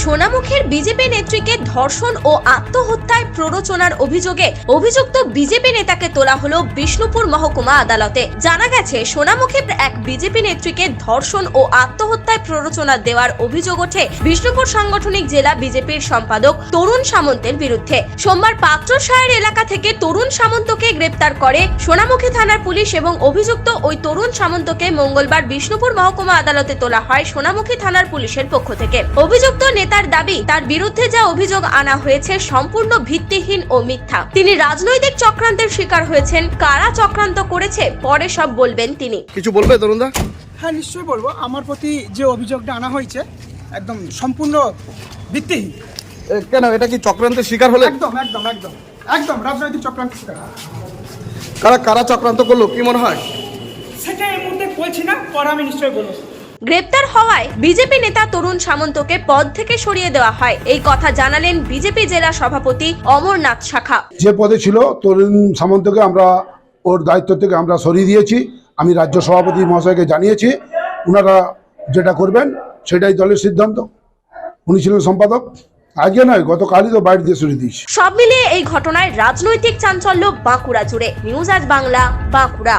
সোনামুখীর BJP নেত্রীকে ধর্ষণ ও আত্মহত্যায় প্ররোচনার অভিযোগে অভিযুক্ত বিজেপি নেতাকে তোলা হলো বিষ্ণুপুর মহকুমা আদালতে। জানা গেছে, সোনামুখীর এক বিজেপি নেত্রীকে ধর্ষণ ও আত্মহত্যায় প্ররোচনা দেওয়ার অভিযোগ ওঠে বিষ্ণুপুর সাংগঠনিক জেলা বিজেপির সম্পাদক তরুণ সামন্তের বিরুদ্ধে। সোমবার পাত্র পাত্রসায়ের এলাকা থেকে তরুণ সামন্তকে গ্রেপ্তার করে সোনামুখী থানার পুলিশ এবং অভিযুক্ত ওই তরুণ সামন্তকে মঙ্গলবার বিষ্ণুপুর মহকুমা আদালতে তোলা হয় সোনামুখী থানার পুলিশের পক্ষ থেকে। অভিযুক্ত নেতার দাবি তার বিরুদ্ধে যা অভিযোগ আনা হয়েছে সম্পূর্ণ ভিত্তিহীন ও মিথ্যা। তিনি রাজনৈতিক চক্রান্তের শিকার হয়েছেন। কারা চক্রান্ত করেছে? পরে সব বলবেন তিনি। কিছু বলবে তরুণদা? হ্যাঁ নিশ্চয়ই বলব। আমার প্রতি যে অভিযোগটা আনা হয়েছে একদম সম্পূর্ণ ভিত্তিহীন। কেন? এটা কি চক্রান্তের শিকার হলে? একদম একদম একদম একদম রাজনৈতিক চক্রান্ত শিকার। কারা কারা চক্রান্ত করল কি মনে হয়? সেটা এই মুহূর্তে বলছি না পরে আমি নিশ্চয়ই বলব। গ্রেপ্তার হওয়ায় বিজেপি নেতা তরুণ সামন্তকে পদ থেকে সরিয়ে দেওয়া হয়। এই কথা জানালেন বিজেপি জেলা সভাপতি অমরনাথ শাখা। যে পদে ছিল তরুণ সামন্তকে আমরা ওর দায়িত্ব থেকে আমরা সরিয়ে দিয়েছি। আমি রাজ্য সভাপতি মহাশয়কে জানিয়েছি ওনারা যেটা করবেন সেটাই দলের সিদ্ধান্ত। উনি ছিলেন সম্পাদক। আজকে নয় গতকালই তো বাইরে দিয়ে সরিয়ে দিয়েছি। সব মিলিয়ে এই ঘটনায় রাজনৈতিক চাঞ্চল্য বাঁকুড়া জুড়ে। নিউজ আজ বাংলা বাঁকুড়া।